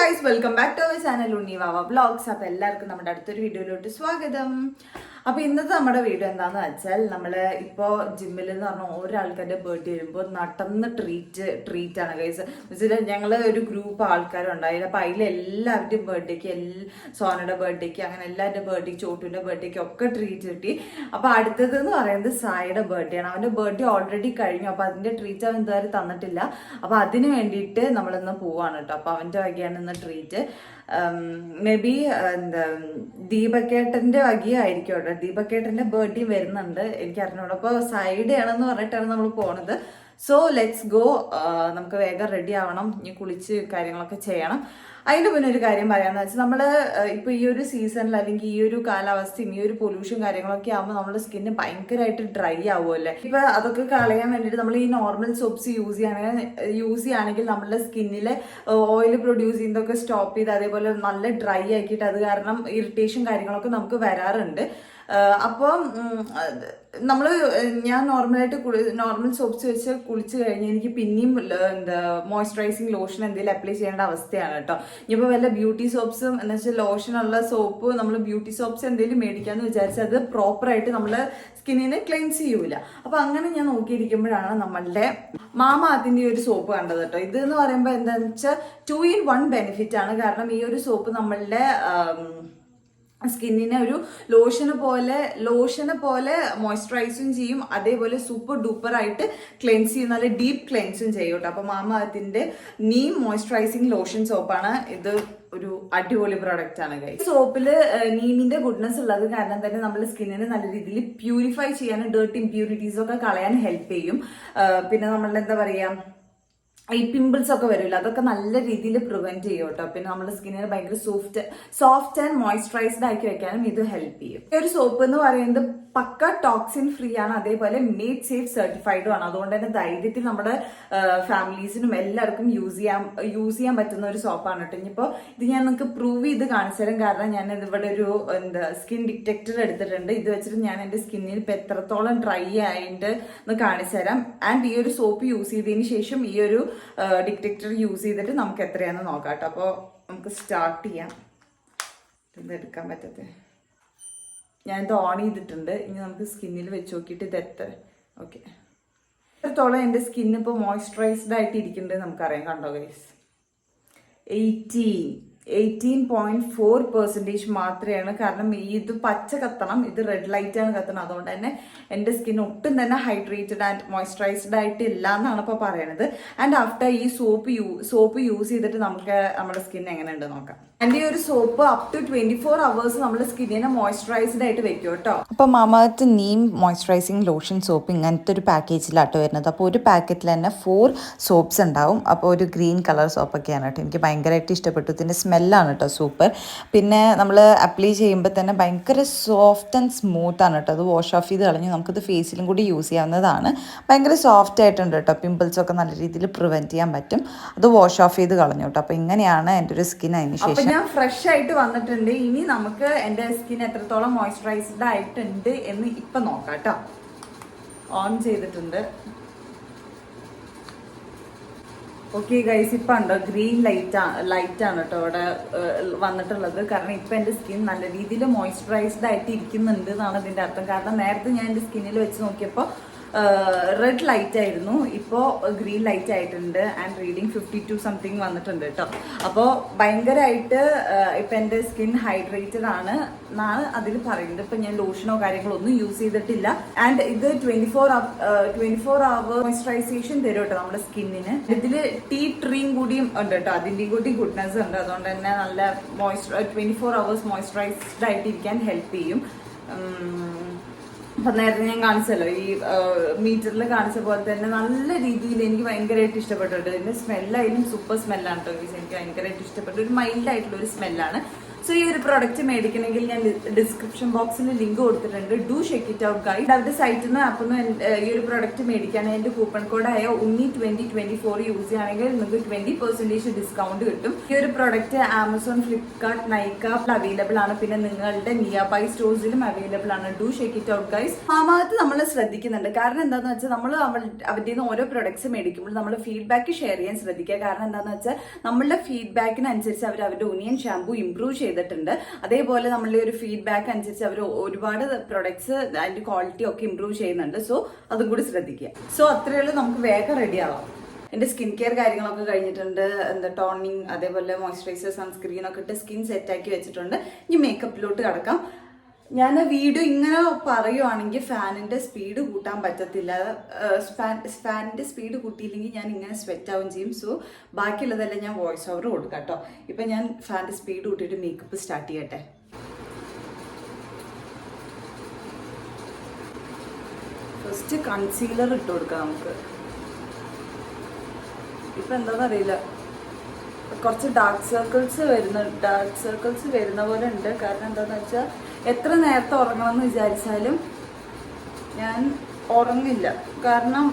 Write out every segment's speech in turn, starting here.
Guys welcome back to our channel Unni Vava blogs അപ്പോൾ എല്ലാവർക്കും നമ്മുടെ അടുത്തൊരു വീഡിയോയിലോട്ട് സ്വാഗതം. അപ്പോൾ ഇന്നത്തെ നമ്മുടെ വീഡിയോ എന്താന്ന് വെച്ചാൽ നമ്മൾ ഇപ്പോൾ ജിമ്മിൽ എന്ന് പറഞ്ഞാൽ ഓരോ ആൾക്കാരുടെ ബർത്ത്ഡേ വരുമ്പോൾ നടന്ന് ട്രീറ്റ് ട്രീറ്റ് ആണ് കൈസ് വെച്ചാൽ ഞങ്ങൾ ഒരു ഗ്രൂപ്പ് ആൾക്കാരുണ്ടായിരുന്നു അപ്പോൾ അതിൽ എല്ലാവരുടെയും ബർത്ത്ഡേക്ക് എല്ലാ സോനയുടെ ബർത്ത്ഡേക്ക് അങ്ങനെ എല്ലാവരുടെ ബർത്ത്ഡേക്ക് ചോട്ടുവിന്റെ ബർത്ത്ഡേക്ക് ഒക്കെ ട്രീറ്റ് കിട്ടി. അപ്പോൾ അടുത്തത് എന്ന് പറയുന്നത് സായിയുടെ ബർത്ത്ഡേ ആണ്. അവന്റെ ബർത്ത്ഡേ ഓൾറെഡി കഴിഞ്ഞു. അപ്പോൾ അതിന്റെ ട്രീറ്റ് അവൻ ഇതുവരെ തന്നിട്ടില്ല. അപ്പോൾ അതിന് വേണ്ടിയിട്ട് നമ്മളിന്ന് പോവാണ് കേട്ടോ. അപ്പോൾ അവന്റെ വകയാണ് ഇന്ന് ട്രീറ്റ് മേ ബി എന്താ ദീപക്കേട്ടന്റെ വകയായിരിക്കും കേട്ടോ ദീപക്കേട്ടന്റെ ബർത്ത്ഡേ വരുന്നുണ്ട്. എനിക്ക് അറിഞ്ഞോളൂ അപ്പോൾ സൈഡ് ആണെന്ന് പറഞ്ഞിട്ടാണ് നമ്മൾ പോണത്. സോ ലെറ്റ്സ് ഗോ നമുക്ക് വേഗം റെഡി ആവണം. ഇനി കുളിച്ച് കാര്യങ്ങളൊക്കെ ചെയ്യണം. അതിന്റെ മുന്നേ ഒരു കാര്യം പറയാമെന്ന് വെച്ചാൽ നമ്മൾ ഇപ്പോൾ ഈ ഒരു സീസണിൽ അല്ലെങ്കിൽ ഈ ഒരു കാലാവസ്ഥയും ഈ ഒരു പൊല്യൂഷൻ കാര്യങ്ങളൊക്കെ ആകുമ്പോൾ നമ്മുടെ സ്കിന്ന് ഭയങ്കരമായിട്ട് ഡ്രൈ ആവുമല്ലേ ഇപ്പോൾ അതൊക്കെ കളയാൻ വേണ്ടിയിട്ട് നമ്മൾ ഈ നോർമൽ സോപ്സ് യൂസ് ചെയ്യുകയാണെങ്കിൽ യൂസ് ചെയ്യുകയാണെങ്കിൽ നമ്മുടെ സ്കിന്നിലെ ഓയിൽ പ്രൊഡ്യൂസ് ചെയ്യുന്നതൊക്കെ സ്റ്റോപ്പ് ചെയ്ത് അതേപോലെ നല്ല ഡ്രൈ ആക്കിയിട്ട് അത് കാരണം ഇറിറ്റേഷൻ കാര്യങ്ങളൊക്കെ നമുക്ക് വരാറുണ്ട്. അപ്പോൾ നമ്മൾ ഞാൻ നോർമലായിട്ട് കുളി നോർമൽ സോപ്സ് വെച്ച് കുളിച്ച് കഴിഞ്ഞ് എനിക്ക് പിന്നെയും എന്താ മോയ്സ്ചറൈസിങ് ലോഷൻ എന്തെങ്കിലും അപ്ലൈ ചെയ്യേണ്ട അവസ്ഥയാണ് കേട്ടോ. ഇനിയിപ്പോൾ വല്ല ബ്യൂട്ടി സോപ്സും എന്ന് വെച്ചാൽ ലോഷനുള്ള സോപ്പ് നമ്മൾ ബ്യൂട്ടി സോപ്സ് എന്തെങ്കിലും മേടിക്കാമെന്ന് വിചാരിച്ചാൽ അത് പ്രോപ്പറായിട്ട് നമ്മൾ സ്കിന്നിനെ ക്ലെൻസ് ചെയ്യൂല. അപ്പൊ അങ്ങനെ ഞാൻ നോക്കിയിരിക്കുമ്പോഴാണ് നമ്മളുടെ മാമ അതിന്റെ ഒരു സോപ്പ് കണ്ടത് കേട്ടോ. ഇത് എന്ന് പറയുമ്പോൾ എന്താണെന്ന് വെച്ചാൽ ടു ഇൻ വൺ ബെനിഫിറ്റ് ആണ് കാരണം ഈ ഒരു സോപ്പ് നമ്മളുടെ സ്കിന്നിനെ ഒരു ലോഷന് പോലെ ലോഷന് പോലെ മോയ്സ്ചറൈസും ചെയ്യും. അതേപോലെ സൂപ്പർ ഡൂപ്പർ ആയിട്ട് ക്ലെൻസ് ചെയ്യും. നല്ല ഡീപ്പ് ക്ലെൻസും ചെയ്യും കേട്ടോ. അപ്പം മാമ അതിന്റെ നീം മോയ്സ്ചറൈസിങ് ലോഷൻ സോപ്പാണ് ഇത് ഒരു അടിപൊളി പ്രോഡക്റ്റ് ആണ് കൈ സോപ്പിൽ നീമിന്റെ ഗുഡ്നെസ് ഉള്ളത് കാരണം തന്നെ നമ്മൾ സ്കിന്നിനെ നല്ല രീതിയിൽ പ്യൂരിഫൈ ചെയ്യാനും ഡേർട്ട് ഇംപ്യൂരിറ്റീസ് ഒക്കെ കളയാൻ ഹെൽപ്പ് ചെയ്യും. പിന്നെ നമ്മളുടെ എന്താ പറയാ ഈ പിമ്പിൾസ് ഒക്കെ വരില്ല അതൊക്കെ നല്ല രീതിയിൽ പ്രിവെന്റ് ചെയ്യും കേട്ടോ. പിന്നെ നമ്മുടെ സ്കിന്നിന് ഭയങ്കര സോഫ്റ്റ് സോഫ്റ്റ് ആൻഡ് മോയ്സ്ചറൈസ്ഡ് ആക്കി വെക്കാനും ഇത് ഹെൽപ്പ് ചെയ്യും. ഈ ഒരു സോപ്പ് എന്ന് പറയുന്നത് പക്ക ടോക്സിൻ ഫ്രീ ആണ്. അതേപോലെ മേഡ് സേഫ് സർട്ടിഫൈഡും ആണ്. അതുകൊണ്ട് തന്നെ ധൈര്യത്തിൽ നമ്മുടെ ഫാമിലീസിനും എല്ലാവർക്കും യൂസ് ചെയ്യാൻ യൂസ് ചെയ്യാൻ പറ്റുന്ന ഒരു സോപ്പാണ് കേട്ടോ. ഇനിയിപ്പോൾ ഇത് ഞാൻ നിങ്ങൾക്ക് പ്രൂവ് ചെയ്ത് കാണിച്ചു തരാം. കാരണം ഞാൻ ഇവിടെ ഒരു എന്താ സ്കിൻ ഡിറ്റക്ടർ എടുത്തിട്ടുണ്ട്. ഇത് വെച്ചിട്ട് ഞാൻ എന്റെ സ്കിന്നിൽ ഇപ്പോൾ എത്രത്തോളം ഡ്രൈ ആയിട്ട് ഒന്ന് കാണിച്ചു തരാം. ആൻഡ് ഈ ഒരു സോപ്പ് യൂസ് ചെയ്തതിന് ശേഷം ഈ ഒരു ഡിറ്റക്ടർ യൂസ് ചെയ്തിട്ട് നമുക്ക് എത്രയാണെന്ന് നോക്കാം കേട്ടോ. അപ്പോൾ നമുക്ക് സ്റ്റാർട്ട് ചെയ്യാം. എടുക്കാൻ പറ്റത്തെ? ഞാൻ ഇത് ഓൺ ചെയ്തിട്ടുണ്ട്. ഇനി നമുക്ക് സ്കിന്നിൽ വെച്ച് നോക്കിയിട്ട് ഇത് എത്ര. ഓക്കെ എത്രത്തോളം എന്റെ സ്കിൻ ഇപ്പോൾ മോയ്സ്ചറൈസ്ഡ് ആയിട്ട് ഇരിക്കുന്നുണ്ട് നമുക്കറിയാം. കണ്ടോ guys eighteen eighteen point four percentage മാത്രമാണ്. കാരണം ഇത് പച്ച കത്തണം. ഇത് റെഡ് ലൈറ്റ് ആണ് കത്തണം. അതുകൊണ്ട് തന്നെ എന്റെ സ്കിൻ ഒട്ടും തന്നെ ഹൈഡ്രേറ്റഡ് ആൻഡ് മോയ്സ്ചറൈസ്ഡ് ആയിട്ട് ഇല്ല എന്നാണ് ഇപ്പോൾ പറയണത്. ആൻഡ് ആഫ്റ്റർ ഈ സോപ്പ് യൂ സോപ്പ് യൂസ് ചെയ്തിട്ട് നമുക്ക് നമ്മുടെ സ്കിൻ എങ്ങനെയുണ്ട് നോക്കാം. ഈ ഒരു soap up to twenty four hours നമ്മുടെ സ്കിന്നിനെ മോയ്സ്ചറൈസ്ഡ് ആയിട്ട് വെക്കും കേട്ടോ. അപ്പൊ Mamaearth neem moisturising lotion soap ഇങ്ങനത്തെ ഒരു പാക്കേജിലാട്ടോ വരുന്നത്. അപ്പോൾ ഒരു പാക്കറ്റിൽ തന്നെ ഫോർ സോപ്സ് ഉണ്ടാവും. അപ്പോൾ ഒരു ഗ്രീൻ കളർ സോപ്പൊക്കെയാണ് കേട്ടോ. എനിക്ക് ഭയങ്കരമായിട്ട് ഇഷ്ടപ്പെട്ടു. ഇതിന്റെ സ്മെല്ലാണ് കേട്ടോ സൂപ്പർ പിന്നെ നമ്മൾ അപ്ലൈ ചെയ്യുമ്പോൾ തന്നെ ഭയങ്കര സോഫ്റ്റ് ആൻഡ് സ്മൂത്ത് ആണ് കേട്ടോ. അത് വാഷ് ഓഫ് ചെയ്ത് കളഞ്ഞ് നമുക്കത് ഫേസിലും കൂടി യൂസ് ചെയ്യാവുന്നതാണ്. ഭയങ്കര സോഫ്റ്റ് ആയിട്ടുണ്ട് കേട്ടോ. പിമ്പിൾസ് ഒക്കെ നല്ല രീതിയിൽ പ്രിവെന്റ് ചെയ്യാൻ പറ്റും. അത് വാഷ് ഓഫ് ചെയ്ത് കളഞ്ഞു കേട്ടോ. അപ്പോൾ ഇങ്ങനെയാണ് എന്റെ ഒരു സ്കിൻ അതിന് ശേഷം ഞാൻ ഫ്രഷ് ആയിട്ട് വന്നിട്ടുണ്ട്. ഇനി നമുക്ക് എന്റെ സ്കിൻ എത്രത്തോളം മോയ്സ്ചറൈസ്ഡ് ആയിട്ടുണ്ട് എന്ന് ഇപ്പൊ നോക്കാം കേട്ടോ. ഓൺ ചെയ്തിട്ടുണ്ട്. ഓക്കെ ഗൈസ് ഇപ്പൊ ഉണ്ടോ? ഗ്രീൻ ലൈറ്റ് ലൈറ്റ് ആണ് കേട്ടോ ഇവിടെ വന്നിട്ടുള്ളത്. കാരണം ഇപ്പൊ എന്റെ സ്കിൻ നല്ല രീതിയിൽ മോയ്സ്ചറൈസ്ഡ് ആയിട്ട് ഇരിക്കുന്നുണ്ട് എന്നാണ് ഇതിന്റെ അർത്ഥം. കാരണം നേരത്തെ ഞാൻ എന്റെ സ്കിന്നിൽ വെച്ച് നോക്കിയപ്പോൾ റെഡ് ലൈറ്റ് ആയിരുന്നു. ഇപ്പോൾ ഗ്രീൻ ലൈറ്റ് ആയിട്ടുണ്ട്. And reading fifty two something വന്നിട്ടുണ്ട് കേട്ടോ അപ്പോൾ ഭയങ്കരമായിട്ട് ഇപ്പം എന്റെ സ്കിൻ ഹൈഡ്രേറ്റഡ് ആണ് എന്നാണ് അതിൽ പറയുന്നത്. ഇപ്പം ഞാൻ ലോഷനോ കാര്യങ്ങളോ ഒന്നും യൂസ് ചെയ്തിട്ടില്ല. ആൻഡ് ഇത് twenty four twenty four hour moisturisation തരും കേട്ടോ നമ്മുടെ സ്കിന്നിന് ഇതിൽ ടീ ട്രീം കൂടിയും ഉണ്ട് കേട്ടോ അതിന്റെയും കൂടി ഗുഡ്നെസ് ഉണ്ട്. അതുകൊണ്ട് തന്നെ നല്ല moisture twenty four hours moisturised ആയിട്ടിരിക്കാൻ help ചെയ്യും. അപ്പൊ നേരത്തെ ഞാൻ കാണിച്ചല്ലോ ഈ മീറ്ററിൽ കാണിച്ച പോലെ തന്നെ നല്ല രീതിയിൽ എനിക്ക് ഭയങ്കരമായിട്ട് ഇഷ്ടപ്പെട്ടിട്ടുണ്ട് ഇതിന്റെ സ്മെല്ലായാലും സൂപ്പർ സ്മെല്ലാണ് കേട്ടോ. എനിക്ക് ഭയങ്കരമായിട്ട് ഇഷ്ടപ്പെട്ടു ഒരു മൈൽഡ് ആയിട്ടുള്ള ഒരു സ്മെല്ലാണ് സോ ഈ ഒരു പ്രൊഡക്റ്റ് മേടിക്കണമെങ്കിൽ ഞാൻ ഡിസ്ക്രിപ്ഷൻ ബോക്സിൽ ലിങ്ക് കൊടുത്തിട്ടുണ്ട്. Do check it out guide അവരുടെ സൈറ്റിൽ നിന്ന് നിന്ന് ഈ ഒരു പ്രൊഡക്റ്റ് മേടിക്കാൻ എന്റെ coupon കോഡായ Unni twenty twenty four use ചെയ്യുകയാണെങ്കിൽ നിങ്ങൾക്ക് ട്വന്റി പെർസെന്റേജ് ഡിസ്കൗണ്ട് കിട്ടും. ഈ ഒരു product Amazon Flipkart Nykaa available ആണ്. പിന്നെ നിങ്ങളുടെ നിയർ ബൈ സ്റ്റോഴ്സിലും അവൈലബിൾ ആണ്. Do check it out guys ആ ഭാഗത്ത് നമ്മൾ ശ്രദ്ധിക്കുന്നുണ്ട്. കാരണം എന്താന്ന് വെച്ചാൽ നമ്മൾ അവരുടെ നിന്ന് ഓരോ പ്രൊഡക്ട്സ് മേടിക്കുമ്പോൾ നമ്മൾ ഫീഡ്ബാക്ക് ഷെയർ ചെയ്യാൻ ശ്രദ്ധിക്കുക. കാരണം എന്താണെന്ന് വെച്ചാൽ നമ്മളുടെ ഫീഡ്ബാക്കിനനുസരിച്ച് അവർ അവരുടെ ഒനിയൻ ഷാമ്പൂ ഇംപ്രൂവ് ചെയ്തിട്ടുണ്ട്. അതേപോലെ നമ്മളുടെ ഒരു ഫീഡ്ബാക്ക് അനുസരിച്ച് അവർ ഒരുപാട് പ്രൊഡക്ട്സ് അതിന്റെ ക്വാളിറ്റി ഒക്കെ ഇമ്പ്രൂവ് ചെയ്യുന്നുണ്ട്. സോ അതും കൂടി ശ്രദ്ധിക്കുക. സോ അത്രയുള്ളൂ നമുക്ക് വേഗം റെഡി ആവാം. എന്റെ സ്കിൻ കെയർ കാര്യങ്ങളൊക്കെ കഴിഞ്ഞിട്ടുണ്ട്. എന്താ ടോണിങ് അതേപോലെ മോയ്സ്ചറൈസർ സൺസ്ക്രീൻ ഒക്കെ ഇട്ട് സ്കിൻ സെറ്റ് ആക്കി വെച്ചിട്ടുണ്ട്. ഇനി മേക്കപ്പിലോട്ട് കിടക്കാം. ഞാൻ വീഡിയോ ഇങ്ങനെ പറയുവാണെങ്കിൽ ഫാനിന്റെ സ്പീഡ് കൂട്ടാൻ പറ്റത്തില്ല. ഫാനിന്റെ സ്പീഡ് കൂട്ടിയില്ലെങ്കിൽ ഞാൻ ഇങ്ങനെ സ്വെറ്റ് ആവും ചെയ്യും. സോ ബാക്കിയുള്ളതെല്ലാം ഞാൻ വോയിസ് ഓവർ കൊടുക്കാം കേട്ടോ ഇപ്പൊ ഞാൻ ഫാനിന്റെ സ്പീഡ് കൂട്ടിയിട്ട് മേക്കപ്പ് സ്റ്റാർട്ട് ചെയ്യട്ടെ. ഫസ്റ്റ് കൺസീലർ ഇട്ട് കൊടുക്കാം നമുക്ക്. ഇപ്പൊ എന്താണെന്ന് അറിയില്ല കുറച്ച് ഡാർക്ക് സർക്കിൾസ് വരുന്ന ഡാർക്ക് സർക്കിൾസ് വരുന്ന പോലെ ഉണ്ട്. കാരണം എന്താണെന്ന് വെച്ചാൽ എത്ര നേരത്തെ ഉറങ്ങണമെന്ന് വിചാരിച്ചാലും ഞാൻ ഉറങ്ങില്ല. കാരണം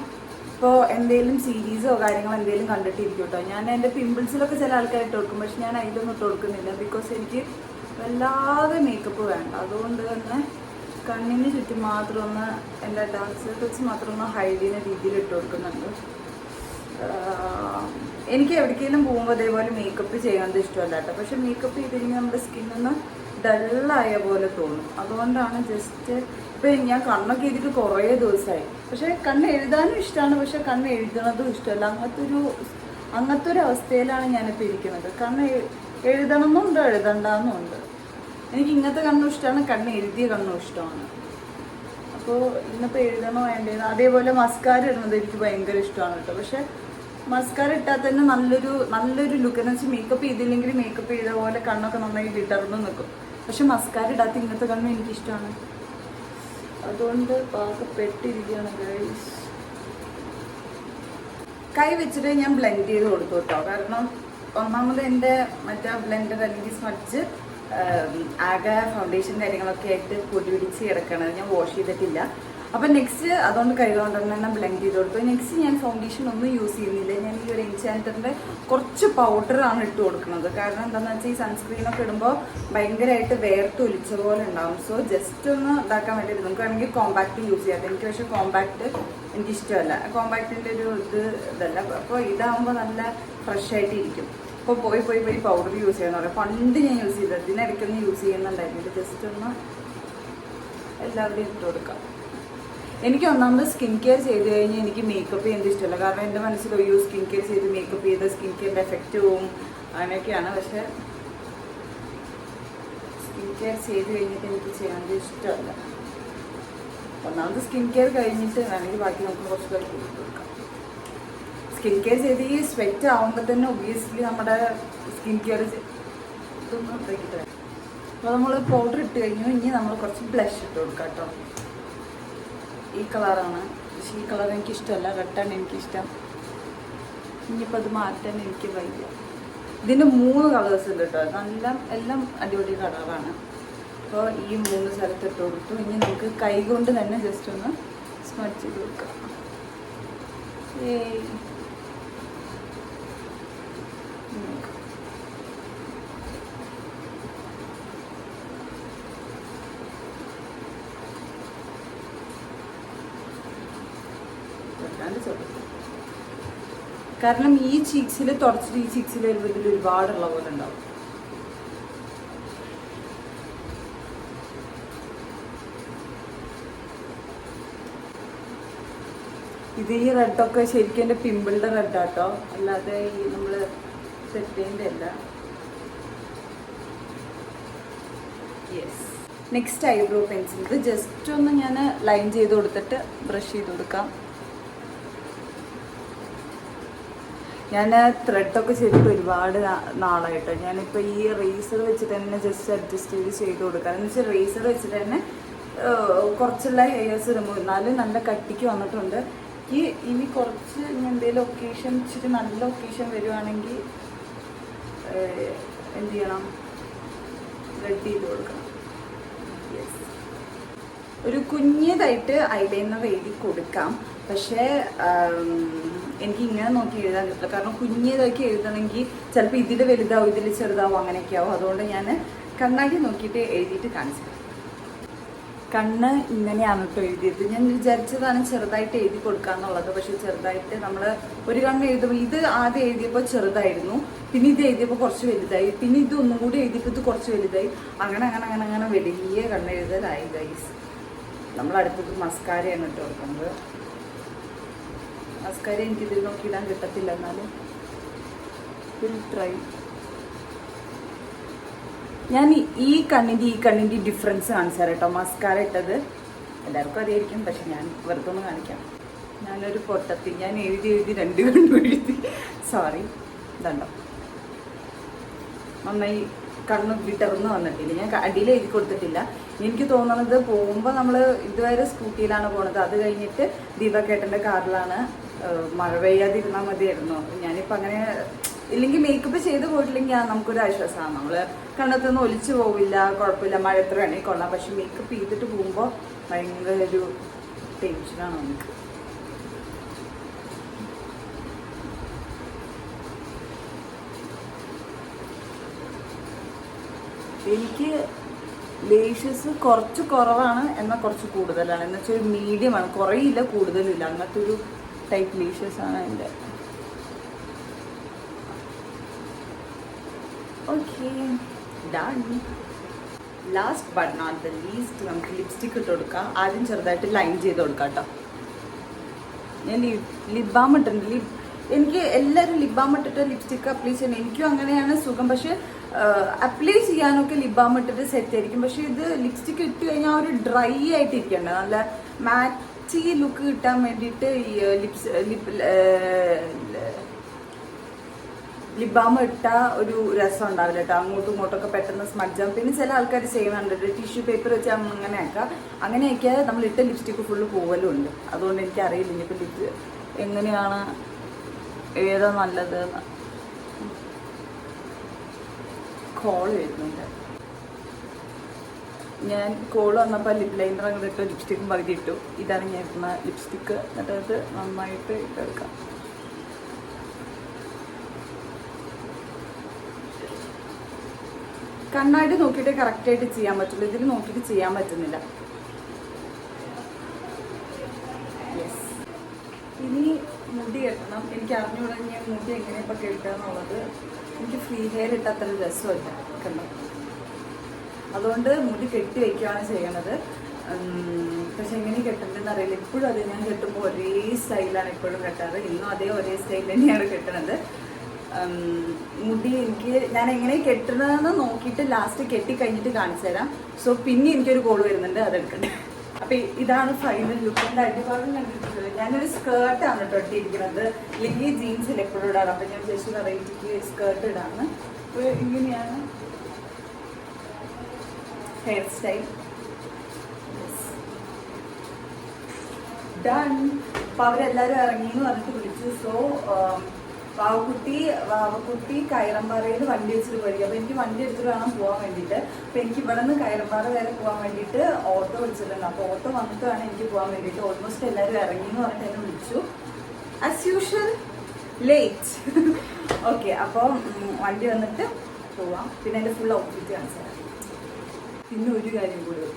ഇപ്പോൾ എന്തെങ്കിലും സീരീസോ കാര്യങ്ങളോ എന്തെങ്കിലും കണ്ടിട്ടിരിക്കും കേട്ടോ ഞാൻ എന്റെ പിമ്പിൾസിലൊക്കെ ചില ആൾക്കാർ ഇട്ട് കൊടുക്കും. പക്ഷെ ഞാൻ അതിലൊന്നും ഇട്ട് കൊടുക്കുന്നില്ല. ബിക്കോസ് എനിക്ക് വല്ലാതെ മേക്കപ്പ് വേണ്ട. അതുകൊണ്ട് തന്നെ കണ്ണിന് ചുറ്റും മാത്രം ഒന്ന് എന്റെ ഡാൻസ് വെച്ച് മാത്രം ഒന്ന് ഹൈഡ് ചെയ്യുന്ന രീതിയിൽ ഇട്ട് കൊടുക്കുന്നുണ്ട്. എനിക്ക് എവിടേക്കെങ്കിലും പോകുമ്പോൾ അതേപോലെ മേക്കപ്പ് ചെയ്യാണ്ട് ഇഷ്ടമല്ല കേട്ടോ. പക്ഷെ മേക്കപ്പ് ചെയ്തില്ലെങ്കിൽ നമ്മുടെ സ്കിന്നൊന്ന് ഡള്ളായ പോലെ തോന്നും. അതുകൊണ്ടാണ് ജസ്റ്റ് ഇപ്പം ഞാൻ കണ്ണൊക്കെ എഴുതിയിട്ട് കുറേ ദിവസമായി പക്ഷെ കണ്ണ് എഴുതാനും ഇഷ്ടമാണ് പക്ഷെ കണ്ണ് എഴുതണതും ഇഷ്ടമല്ല. അങ്ങനത്തെ ഒരു അങ്ങനത്തെ ഒരു അവസ്ഥയിലാണ് ഞാനിപ്പോൾ ഇരിക്കുന്നത്. കണ്ണ് എഴുതണമെന്നുണ്ട് എഴുതണ്ടെന്നുണ്ട്. എനിക്ക് ഇങ്ങനത്തെ കണ്ണും ഇഷ്ടമാണ് കണ്ണ് എഴുതിയ കണ്ണും ഇഷ്ടമാണ്. അപ്പോൾ ഇന്നിപ്പോൾ എഴുതണോ വേണ്ടത് അതേപോലെ മസ്കാര ഇടുന്നത് എനിക്ക് ഭയങ്കര ഇഷ്ടമാണ് കേട്ടോ. പക്ഷെ മസ്കാര ഇട്ടാൽ തന്നെ നല്ലൊരു നല്ലൊരു ലുക്ക് എന്ന് വെച്ചാൽ മേക്കപ്പ് ചെയ്തില്ലെങ്കിൽ മേക്കപ്പ് ചെയ്ത പോലെ കണ്ണൊക്കെ നന്നായി വിടർന്നു നിൽക്കും പക്ഷെ മസ്കാര ഇടാത്ത ഇങ്ങനത്തെ കണ്ണും എനിക്ക് ഇഷ്ടമാണ് അതുകൊണ്ട് പാകപ്പെട്ടിരിക്കുകയാണ് ഗൈസ് കൈ വെച്ചിട്ട് ഞാൻ ബ്ലെൻഡ് ചെയ്ത് കൊടുത്തു കേട്ടോ. കാരണം ഒന്നാമത് എന്റെ മറ്റേ ബ്ലെൻഡർ അല്ലെങ്കിൽ സ്മഡ്ജ് ആകെ ഫൗണ്ടേഷൻ കാര്യങ്ങളൊക്കെ ആയിട്ട് പൊടി പിടിച്ച് കിടക്കണത് ഞാൻ വാഷ് ചെയ്തിട്ടില്ല. അപ്പം നെക്സ്റ്റ് അതുകൊണ്ട് കൈകൊണ്ട് തന്നെ ബ്ലെൻഡ് ചെയ്ത് കൊടുത്തു. നെക്സ്റ്റ് ഞാൻ ഫൗണ്ടേഷൻ ഒന്നും യൂസ് ചെയ്യുന്നില്ല. ഞാൻ ഈ ഒരു എൻചാന്ററിന്റെ കുറച്ച് പൗഡറാണ് ഇട്ട് കൊടുക്കുന്നത്. കാരണം എന്താണെന്ന് വെച്ചാൽ ഈ സൺസ്ക്രീനൊക്കെ ഇടുമ്പോൾ ഭയങ്കരമായിട്ട് വേർത്ത് ഒലിച്ച പോലെ ഉണ്ടാവും. സോ ജസ്റ്റ് ഒന്ന് ഇതാക്കാൻ വേണ്ടി നമുക്ക് വേണമെങ്കിൽ കോമ്പാക്ട് യൂസ് ചെയ്യാം. എനിക്ക് പക്ഷേ കോമ്പാക്ട് എനിക്ക് ഇഷ്ടമല്ല. കോമ്പാക്റ്റിന്റെ ഒരു ഇത് ഇതല്ല. അപ്പോൾ ഇതാകുമ്പോൾ നല്ല ഫ്രഷ് ആയിട്ട് ഇരിക്കും. അപ്പോൾ പോയി പോയി പോയി പൗഡർ യൂസ് ചെയ്യണം പറയാം. പണ്ട് ഞാൻ യൂസ് ചെയ്തത് ഇതിനിടയ്ക്കൊന്നും യൂസ് ചെയ്യുന്നുണ്ടായിരുന്നില്ല ജസ്റ്റ് ഒന്ന് എല്ലാവരുടെയും ഇട്ട് കൊടുക്കാം. എനിക്ക് ഒന്നാമത് സ്കിൻ കെയർ ചെയ്ത് കഴിഞ്ഞാൽ എനിക്ക് മേക്കപ്പ് ചെയ്യുന്നത് ഇഷ്ടമല്ല. കാരണം എന്റെ മനസ്സിൽ അയ്യോ സ്കിൻ കെയർ ചെയ്ത് മേക്കപ്പ് ചെയ്ത് സ്കിൻ കെയറിന്റെ എഫക്റ്റ് പോവും. അങ്ങനെയൊക്കെയാണ്. പക്ഷേ സ്കിൻ കെയർ ചെയ്ത് കഴിഞ്ഞിട്ട് എനിക്ക് ചെയ്യാൻ ഇഷ്ടമല്ല. ഒന്നാമത് സ്കിൻ കെയർ കഴിഞ്ഞിട്ട് വേണമെങ്കിൽ ബാക്കി നമുക്ക് കുറച്ച് പേർക്ക് കൊടുക്കാം. സ്കിൻ കെയർ ചെയ്ത് ഈ സ്വെറ്റ് ആവുമ്പോൾ തന്നെ ഒബിയസ്ലി നമ്മുടെ സ്കിൻ കെയർ ഇതൊന്നും അപ്പോൾ നമ്മൾ പൗഡർ ഇട്ട് കഴിഞ്ഞു. ഇനി നമ്മൾ കുറച്ച് ബ്ലഷ് ഇട്ട് കൊടുക്കാം കേട്ടോ. ഈ കളറാണ്. പക്ഷേ ഈ കളർ എനിക്ക് ഇഷ്ടമല്ല റെഡാണ് എനിക്കിഷ്ടം. ഇനിയിപ്പോൾ അത് മാറ്റാൻ എനിക്ക് വയ്യ. ഇതിന്റെ മൂന്ന് കളേഴ്സ് ഉണ്ട് കേട്ടോ. നല്ല എല്ലാം അടിപൊളി കളറാണ് അപ്പോൾ ഈ മൂന്ന് സ്ഥലത്ത് ഇട്ട് കൊടുത്തു. ഇനി നമുക്ക് കൈ കൊണ്ട് തന്നെ ജസ്റ്റ് ഒന്ന് സ്മച്ച് ചെയ്ത് കൊടുക്കാം. ഏയ് കാരണം ഈ ചീക്സിൽ തുടച്ചിട്ട് ഈ ചീക്സിൽ വരുമ്പോൾ ഒരുപാടുള്ള പോലെ ഉണ്ടാവും. ഇത് ഈ റെഡൊക്കെ ശരിക്കും എന്റെ പിമ്പിളുടെ റെഡാട്ടോ അല്ലാതെ ഈ നമ്മൾ സെറ്റ് അല്ല. യെസ് നെക്സ്റ്റ് ഐബ്രോ പെൻസിൽ ഇത് ജസ്റ്റ് ഒന്ന് ഞാൻ ലൈൻ ചെയ്ത് കൊടുത്തിട്ട് ബ്രഷ് ചെയ്ത് കൊടുക്കാം. ഞാൻ ത്രെഡൊക്കെ ചെയ്തിട്ട് ഒരുപാട് നാളായിട്ട്. ഞാനിപ്പോൾ ഈ റേസർ വെച്ചിട്ട് തന്നെ ജസ്റ്റ് അഡ്ജസ്റ്റ് ചെയ്ത് ചെയ്ത് കൊടുക്കുക എന്ന് വെച്ചാൽ റേസർ വെച്ചിട്ട് തന്നെ കുറച്ചുള്ള ഹെയർസ് റിമൂവ് എന്നാലും നല്ല കട്ടിക്ക് വന്നിട്ടുണ്ട്. ഈ ഇനി കുറച്ച് ഇനി എന്തെങ്കിലും ഒക്കേഷൻ ഇച്ചിരി നല്ല ഒക്കേഷൻ വരുവാണെങ്കിൽ എന്ത് ചെയ്യണം? റെഡ് ചെയ്ത് കൊടുക്കണം. ഒരു കുഞ്ഞതായിട്ട് ഐലൈനർ എഴുതി കൊടുക്കാം. പക്ഷേ എനിക്ക് ഇങ്ങനെ നോക്കി എഴുതാൻ കിട്ടില്ല കാരണം കുഞ്ഞതാക്കി എഴുതണമെങ്കിൽ ചിലപ്പോൾ ഇതിൽ വലുതാവും ഇതിൽ ചെറുതാവും അങ്ങനെയൊക്കെ ആവും അതുകൊണ്ട് ഞാൻ കണ്ണാടി നോക്കിയിട്ട് എഴുതിയിട്ട് കാണിച്ചു കണ്ണ് ഇങ്ങനെയാണ് കേട്ടോ എഴുതിയത്. ഞാൻ വിചാരിച്ചതാണ് ചെറുതായിട്ട് എഴുതി കൊടുക്കാന്നുള്ളത് പക്ഷെ ചെറുതായിട്ട് നമ്മൾ ഒരു കണ്ണ് എഴുതുമ്പോൾ ഇത് ആദ്യം എഴുതിയപ്പോൾ ചെറുതായിരുന്നു. പിന്നെ ഇത് എഴുതിയപ്പോൾ കുറച്ച് വലുതായി. പിന്നെ ഇത് ഒന്നും കൂടി എഴുതിയപ്പോൾ ഇത് കുറച്ച് വലുതായി. അങ്ങനെ അങ്ങനെ അങ്ങനെ അങ്ങനെ വലിയ കണ്ണെഴുതലായി ഗൈസ് നമ്മൾ അടുത്തത് മസ്കാരയാണ് കേട്ടോ കൊടുക്കുന്നത് മസ്കാര എനിക്കിതിൽ നോക്കിയിടാൻ കിട്ടത്തില്ല എന്നാലും ട്രൈ ഞാൻ ഈ- കണ്ണിന്റെ ഈ കണ്ണിന്റെ ഡിഫറൻസ് കാണിച്ചു തരാം കേട്ടോ. മസ്കാര ഇട്ടത് എല്ലാവർക്കും അറിയായിരിക്കും പക്ഷെ ഞാൻ വെറുതെ ഒന്ന് കാണിക്കാം. ഞാനൊരു പൊട്ടത്തി ഞാൻ എഴുതി എഴുതി രണ്ട് കണ്ടു എഴുതി സോറി ഇതുണ്ടോ? നന്നായി കണ്ണ് വിടർന്ന് വന്നിട്ടില്ല. ഞാൻ അടിയിൽ എഴുതി കൊടുത്തിട്ടില്ല. എനിക്ക് തോന്നുന്നത് പോകുമ്പോൾ നമ്മൾ ഇതുവരെ സ്കൂട്ടിയിലാണ് പോണത്. അത് കഴിഞ്ഞിട്ട് ദീപക്കേട്ടന്റെ കാറിലാണ് മഴ പെയ്യാതിരുന്നാൽ മതിയായിരുന്നു. ഞാനിപ്പോൾ അങ്ങനെ ഇല്ലെങ്കിൽ മേക്കപ്പ് ചെയ്ത് പോയിട്ടില്ലെങ്കിൽ നമുക്കൊരു ആശ്വാസമാണ്. നമ്മൾ കണ്ണത്തൊന്നും ഒലിച്ചു പോവില്ല കുഴപ്പമില്ല മഴ എത്ര വേണമെങ്കിൽ കൊള്ളാം. പക്ഷെ മേക്കപ്പ് ചെയ്തിട്ട് പോകുമ്പോൾ ഭയങ്കര ഒരു ടെൻഷനാണ് നമുക്ക്. എനിക്ക് ലേഷ്യസ് കുറച്ച് കുറവാണ് എന്നാൽ കുറച്ച് കൂടുതലാണ്. എന്നുവെച്ചാൽ ഒരു മീഡിയമാണ് കുറയില്ല കൂടുതലില്ല അങ്ങനത്തെ ഒരു ടൈപ്പ് ലീഷസ് ആണ് എന്റെ okay last but not the least നമുക്ക് ലിപ്സ്റ്റിക് ഇട്ട് കൊടുക്കാം. ആദ്യം ചെറുതായിട്ട് ലൈൻ ചെയ്ത് കൊടുക്കാം കേട്ടോ ഞാൻ ലിപ് ബാം ഇട്ടിട്ടുണ്ട്. ലിപ് എനിക്ക് എല്ലാവരും ലിപ് ബാം ഇട്ടിട്ട് ലിപ്സ്റ്റിക്ക് അപ്ലൈ ചെയ്യണം. എനിക്കും അങ്ങനെയാണ് സുഖം. പക്ഷെ അപ്ലൈ ചെയ്യാനൊക്കെ ലിപ് ബാം ഇട്ടിട്ട് സെറ്റ് ആയിരിക്കും. പക്ഷെ ഇത് ലിപ്സ്റ്റിക്ക് ഇട്ട് കഴിഞ്ഞാൽ ഒരു ഡ്രൈ ആയിട്ടിരിക്കണ്ട? നല്ല മാറ്റി ലുക്ക് കിട്ടാൻ വേണ്ടിയിട്ട് ഈ ലിപ്സ് ലിപ് ലിപ് ബാം ഇട്ട ഒരു രസം ഉണ്ടാവില്ല കേട്ടോ അങ്ങോട്ടും ഇങ്ങോട്ടൊക്കെ പെട്ടെന്ന് സ്മഡ്ജാം പിന്നെ ചില ആൾക്കാർ ചെയ്യുന്നുണ്ട് ടിഷ്യൂ പേപ്പർ വെച്ച് അങ്ങനെ ആക്കിയാൽ നമ്മൾ ഇട്ട ലിപ്സ്റ്റിക്ക് ഫുള്ള് പോകലും ഉണ്ട്. അതുകൊണ്ട് എനിക്ക് അറിയില്ല ഇനിയിപ്പോൾ ലിപ് എങ്ങനെയാണ് ഏതാ നല്ലത് കോൾ വരുന്നുണ്ട്. ഞാൻ കോൾ വന്നപ്പോൾ ലിപ് ലൈനർ അങ്ങോട്ട് ഇട്ട് ലിപ്സ്റ്റിക്കും പകുതി ഇട്ടു. ഇതാണ് ഞാൻ ഇടുന്ന ലിപ്സ്റ്റിക്ക് എന്നിട്ട് അത് നന്നായിട്ട് ഇട്ടെടുക്കാം. കണ്ണായിട്ട് നോക്കിയിട്ട് കറക്റ്റായിട്ട് ചെയ്യാൻ പറ്റുള്ളൂ. ഇതിൽ നോക്കിയിട്ട് ചെയ്യാൻ പറ്റുന്നില്ല. ഇനി മുടി കെട്ടണം. എനിക്ക് അറിഞ്ഞുകൂടാ ഞാൻ മുടി എങ്ങനെയൊക്കെ കെട്ടുക എന്നുള്ളത്. എനിക്ക് ഫ്രീ ഹെയർ ഇട്ട അത്ര രസമില്ല. കണ്ടോ? അതുകൊണ്ട് മുടി കെട്ടി വയ്ക്കുകയാണ് ചെയ്യണത് പക്ഷെ എങ്ങനെ കെട്ടണ്ടെന്ന് അറിയില്ല. ഇപ്പോഴും അത് ഞാൻ കെട്ടുമ്പോൾ ഒരേ സ്റ്റൈലാണ് ഇപ്പോഴും കെട്ടാറ്. ഇന്നും അതേ ഒരേ സ്റ്റൈൽ തന്നെയാണ് കെട്ടണത്. മുടി എനിക്ക് ഞാൻ എങ്ങനെ കെട്ടണതെന്ന് നോക്കിയിട്ട് ലാസ്റ്റ് കെട്ടി കഴിഞ്ഞിട്ട് കാണിച്ചു തരാം. സോ പിന്നെ എനിക്കൊരു കോൾ വരുന്നുണ്ട് അതെടുക്കണ്ടേ അപ്പൊ ഇതാണ് ഫൈനൽ ലുക്ക് എന്റെ അടിഭാഗം കണ്ടിട്ടുള്ളത്? ഞാനൊരു ആണ് കേട്ടോ ഇട്ടിരിക്കുന്നത്. അല്ലെങ്കിൽ ജീൻസിൽ എപ്പോഴും ഇടാറ്. അപ്പൊ ഞാൻ ജസ്റ്റ് വെറൈറ്റിക്ക് സ്കേർട്ട് ഇടാണ് ഇങ്ങനെയാണ്. ഹെയർ സ്റ്റൈൽ ഡൺ അപ്പൊ അവരെല്ലാരും ഇറങ്ങി എന്ന് പറഞ്ഞിട്ട് വിളിച്ചു. സോ വാവക്കുട്ടി വാവക്കുട്ടി കയറമ്പാറയിൽ വണ്ടി വെച്ചിട്ട് പോയി അപ്പൊ എനിക്ക് വണ്ടി എടുത്തിട്ട് വേണം പോകാൻ വേണ്ടിയിട്ട്. അപ്പൊ എനിക്ക് ഇവിടെ നിന്ന് കയറമ്പാറ വരെ പോകാൻ വേണ്ടിയിട്ട് ഓട്ടോ വിളിച്ചിട്ടുണ്ട്. അപ്പൊ ഓട്ടോ വന്നിട്ട് വേണം എനിക്ക് പോകാൻ വേണ്ടിയിട്ട്. ഓൾമോസ്റ്റ് എല്ലാവരും ഇറങ്ങി എന്ന് പറഞ്ഞിട്ട് എന്നെ വിളിച്ചു. ആസ് യൂഷ്വൽ ലേറ്റ് ഓക്കെ അപ്പോൾ വണ്ടി വന്നിട്ട് പോവാം. പിന്നെ എന്റെ ഫുൾ ഔട്ട്ഫിറ്റ് കാണിച്ചു തരാം. പിന്നെ ഒരു കാര്യം കൂടെ.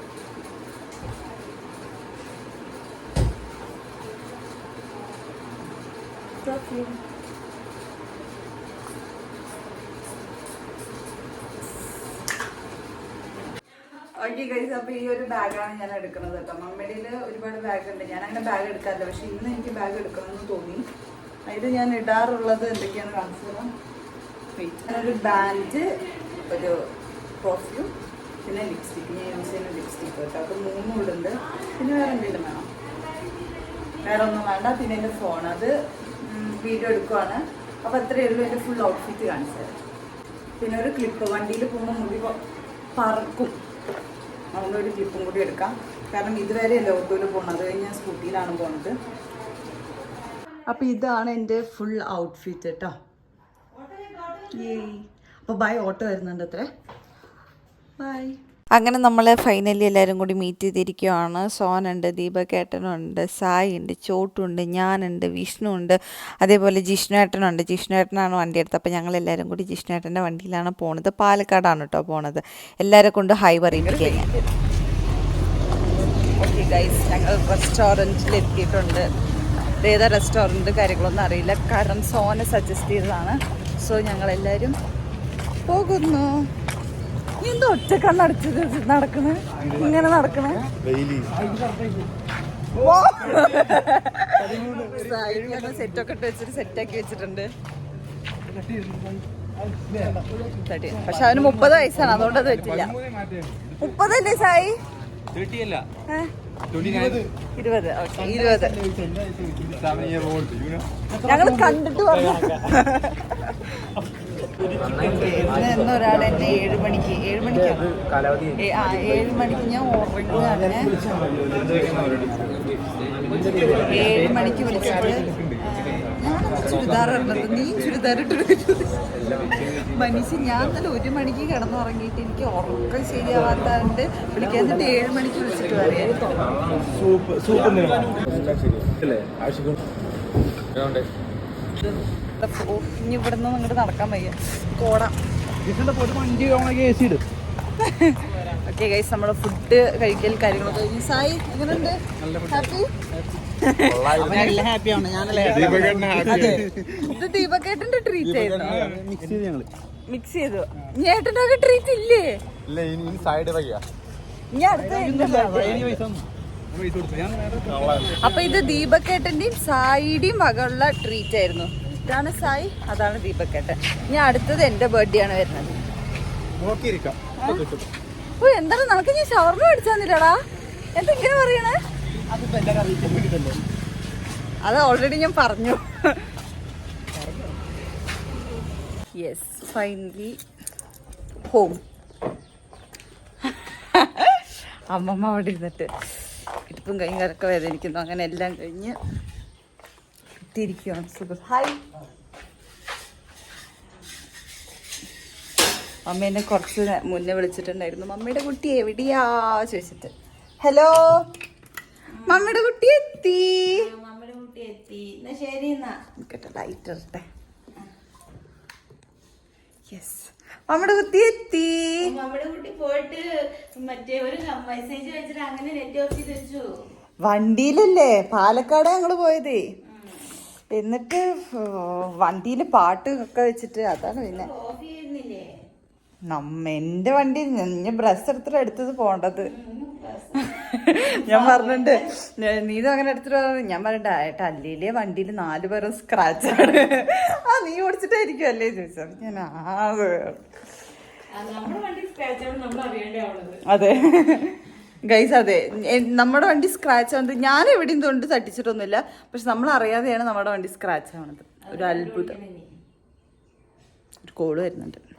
ഓക്കെ ഗൈസ് അപ്പൊ ഈ ഒരു ബാഗാണ് ഞാൻ എടുക്കുന്നത് കേട്ടോ. മമ്മടിയിൽ ഒരുപാട് ബാഗ് ഉണ്ട് ഞാൻ അങ്ങനെ ബാഗ് എടുക്കാറില്ല. പക്ഷെ ഇന്ന് എനിക്ക് ബാഗ് എടുക്കണമെന്ന് തോന്നി. ഇത് ഞാൻ ഇടാറുള്ളത് എന്തൊക്കെയാണ് കാണിച്ചത് ഒരു ബാൻഡ് ഒരു പെർഫ്യൂം പിന്നെ ലിപ്സ്റ്റിക്ക് ഞാൻ യൂസ് ചെയ്യുന്ന ലിപ്സ്റ്റിക്ക് കേട്ടോ. അപ്പോൾ മൂന്നും ഇടുന്നുണ്ട് പിന്നെ വേറെ എന്തെങ്കിലും വേണം? വേറെ ഒന്നും വേണ്ട. പിന്നെ എന്റെ ഫോൺ അത് വീഡിയോ എടുക്കുവാണ്. അപ്പോൾ അത്രയേ ഉള്ളൂ. എന്റെ ഫുൾ ഔട്ട്ഫിറ്റ് കാണിച്ചത് പിന്നെ ഒരു ക്ലിപ്പ് വണ്ടിയിൽ പോകുമ്പോൾ മുടി പറക്കും. അതുകൊണ്ട് ഒരു ക്ലിപ്പും കൂടി എടുക്കാം. കാരണം ഇതുവരെ അല്ല ഓട്ടോയിൽ പോകണം അത് കഴിഞ്ഞ് ഞാൻ സ്കൂട്ടിയിലാണ് പോകുന്നത് അപ്പോൾ ഇതാണ് എന്റെ ഫുൾ ഔട്ട്ഫിറ്റ് കേട്ടോ. അപ്പോൾ ബൈ ഓട്ടോ വരുന്നുണ്ട് അത്രേ. ബൈ അങ്ങനെ നമ്മൾ ഫൈനലി എല്ലാവരും കൂടി മീറ്റ് ചെയ്തിരിക്കുകയാണ് സോനുണ്ട് ദീപകേട്ടനുണ്ട് സായി ഉണ്ട് ചോട്ടുണ്ട് ഞാനുണ്ട് വിഷ്ണു ഉണ്ട് അതേപോലെ ജിഷ്ണുവേട്ടനുണ്ട് ജിഷ്ണുവേട്ടനാണ് വണ്ടി എടുത്തത്. അപ്പോൾ ഞങ്ങൾ എല്ലാവരും കൂടി ജിഷ്ണുവേട്ടന്റെ വണ്ടിയിലാണ് പോണത്. പാലക്കാടാണ് കേട്ടോ പോണത്. എല്ലാവരെ കൊണ്ട് ഹൈ പറയിപ്പിക്കുക ഞാൻ? ഓക്കെ ഗൈസ് ഞങ്ങൾ റെസ്റ്റോറന്റിൽ എത്തിയിട്ടുണ്ട്. ഏതാ റെസ്റ്റോറന്റ് കാര്യങ്ങളൊന്നും അറിയില്ല. കാരണം സോനെ സജസ്റ്റ് ചെയ്തതാണ്. സോ ഞങ്ങളെല്ലാവരും പോകുന്നു. എന്താ ഒറ്റ കണ്ണടച്ചത് നടക്കണേ? ഇങ്ങനെ നടക്കണേ? സെറ്റൊക്കെ ഇട്ട് വെച്ചിട്ട് സെറ്റാക്കി വെച്ചിട്ടുണ്ട്. പക്ഷെ അവന് മുപ്പത് വയസ്സാണ് അതുകൊണ്ട് അത് പറ്റില്ല. മുപ്പതല്ലേ സായി? ഞങ്ങൾ ഇരുപത്. ഓക്കെ ഇരുപത്. ഞങ്ങൾ കണ്ടിട്ട് പറഞ്ഞു. എന്നൊരാൾ എന്നെ ഏഴ് മണിക്ക് ഏഴ് മണിക്ക്? ആ ഏഴ് മണിക്ക് ഞാൻ ഉറങ്ങുകയാണ് ഏഴ് മണിക്ക് വിളിച്ചിട്ട് ഞാനൊന്ന് ചുരിദാർ ഇടുന്നത് നീ ചുരിദാർ ഇട്ടിട്ട് മനുഷ്യ ഞാൻ തന്നെ ഒരു മണിക്ക് കിടന്നുറങ്ങിയിട്ട് എനിക്ക് ഉറക്കം ശരിയാവാത്തതുകൊണ്ട് വിളിക്കാൻ എന്നിട്ട് ഏഴ് മണിക്ക് വിളിച്ചിട്ട് പറയാം സൂപ്പ് സൂപ്പ് ഓ, ഇനി ഇവിടുന്ന് ഇങ്ങോട്ട് നടക്കാൻ വയ്യ. കോട. ഓക്കെ ഗൈസ് നമ്മുടെ ഫുഡ് കഴിക്കൽ കാര്യങ്ങളൊക്കെ കഴിഞ്ഞു. സായി എങ്ങനെയുണ്ട്? ഹാപ്പി ഹാപ്പിയാണ് ഇത് ദീപകേട്ടന്റെ ട്രീറ്റ് ആയിരുന്നു മിക്സ് ചെയ്ത് ഇനി ഏട്ടന്റെ ഒക്കെ ട്രീറ്റ് ഇല്ലേ? ഇനി അടുത്ത. അപ്പൊ ഇത് ദീപക്കേട്ടന്റെയും സായിയുടെയും വകയുള്ള ട്രീറ്റ് ആയിരുന്നു. ഇതാണ് സായി അതാണ് ദീപക്കേട്ടൻ. ഇനി അടുത്തത് എന്റെ ബർത്ത്ഡേ ആണ് വരുന്നത്. ഓ എന്താണ്? നമുക്ക് ഞാൻ ഷവർമ മേടിച്ചു തന്നില്ലടാ. എന്താ ഇങ്ങനെ പറയണേ അത് ഓൾറെഡി ഞാൻ പറഞ്ഞു. യെസ് ഫൈനലി ഹോം അമ്മമ്മ അവിടെ ഇരുന്നിട്ട്. ഇടുപ്പും കൈയും കരക്കെ വേദനിക്കുന്നു. അങ്ങനെ എല്ലാം കഴിഞ്ഞ് എത്തിയിരിക്കുകയാണ് സുഖം ഹായ് മമ്മേനെ കുറച്ച് മുന്നേ വിളിച്ചിട്ടുണ്ടായിരുന്നു. മമ്മിയുടെ കുട്ടി എവിടെയാ ചോദിച്ചിട്ട്. ഹലോ മമ്മിയുടെ കുട്ടി എത്തി. ലൈറ്റ് ഇരട്ടെ യെസ് മമ്മിയുടെ കുട്ടി എത്തി. മമ്മിയുടെ കുട്ടി പോയിട്ട് മറ്റേ ഒരു മെസ്സേജ് വെച്ചിട്ട് അങ്ങനെ നെറ്റ് ഓഫ് ചെയ്ത് വെച്ചു. വണ്ടിയിലല്ലേ? പാലക്കാട് ഞങ്ങൾ പോയതേ. എന്നിട്ട് വണ്ടിയിൽ പാട്ട് ഒക്കെ വെച്ചിട്ട് അതാണ് പിന്നെ. നമ്മ എന്റെ വണ്ടി ഞാൻ ബ്രസ് എടുത്തിട്ട് എടുത്തത് പോണ്ടത്. ഞാൻ പറഞ്ഞിട്ടുണ്ട് ഞാൻ- നീ ഇത് അങ്ങനെ എടുത്തിട്ട് ഞാൻ പറഞ്ഞിട്ട് ഏട്ടാ അല്ലേലേ വണ്ടിയിൽ നാല് പേരും സ്ക്രാച്ച് ആണ്. ആ നീ ഓടിച്ചിട്ടായിരിക്കും അല്ലേ ചോദിച്ചത് ഞാൻ ആ അത്. ഗൈസ് അതെ. നമ്മുടെ വണ്ടി സ്ക്രാച്ച് ആവുന്നത് ഞാൻ എവിടെയും തൊണ്ട് തട്ടിച്ചിട്ടൊന്നുമില്ല. പക്ഷെ നമ്മൾ അറിയാതെയാണ് നമ്മുടെ വണ്ടി സ്ക്രാച്ച് ആവുന്നത്. ഒരു അത്ഭുതം. ഒരു കോൾ വരുന്നുണ്ട്.